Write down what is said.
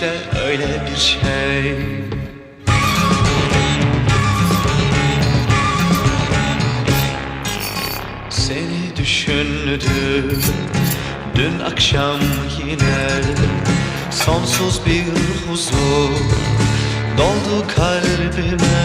İşte öyle bir şey. Seni düşündüm dün akşam yine Sonsuz bir huzur doldu kalbime